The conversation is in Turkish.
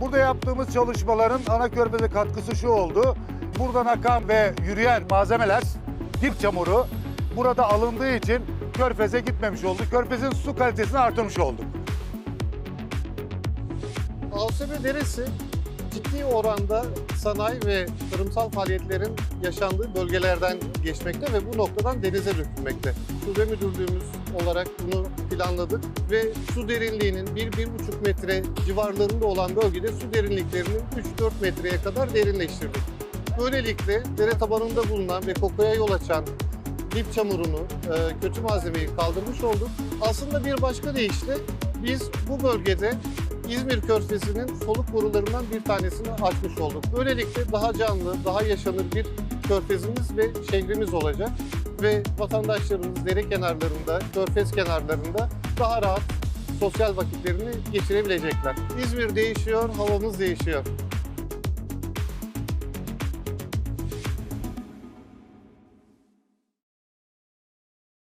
Burada yaptığımız çalışmaların ana körfeze katkısı şu oldu. Buradan akan ve yürüyen malzemeler, dip çamuru burada alındığı için körfeze gitmemiş oldu. Körfezin su kalitesini artırmış olduk. Alsebe Deresi ciddi oranda sanayi ve tarımsal faaliyetlerin yaşandığı bölgelerden geçmekte ve bu noktadan denize dökülmekte. Sube Müdürlüğümüz olarak bunu planladık ve su derinliğinin 1-1,5 metre civarlarında olan bölgede su derinliklerinin 3-4 metreye kadar derinleştirdik. Böylelikle dere tabanında bulunan ve kokuya yol açan dip çamurunu, e, kötü malzemeyi kaldırmış olduk. Aslında bir başka deyişle biz bu bölgede İzmir Körfezi'nin soluk borularından bir tanesini açmış olduk. Böylelikle daha canlı, daha yaşanır bir körfezimiz ve şehrimiz olacak. Ve vatandaşlarımız dere kenarlarında, körfez kenarlarında daha rahat sosyal vakitlerini geçirebilecekler. İzmir değişiyor, havamız değişiyor.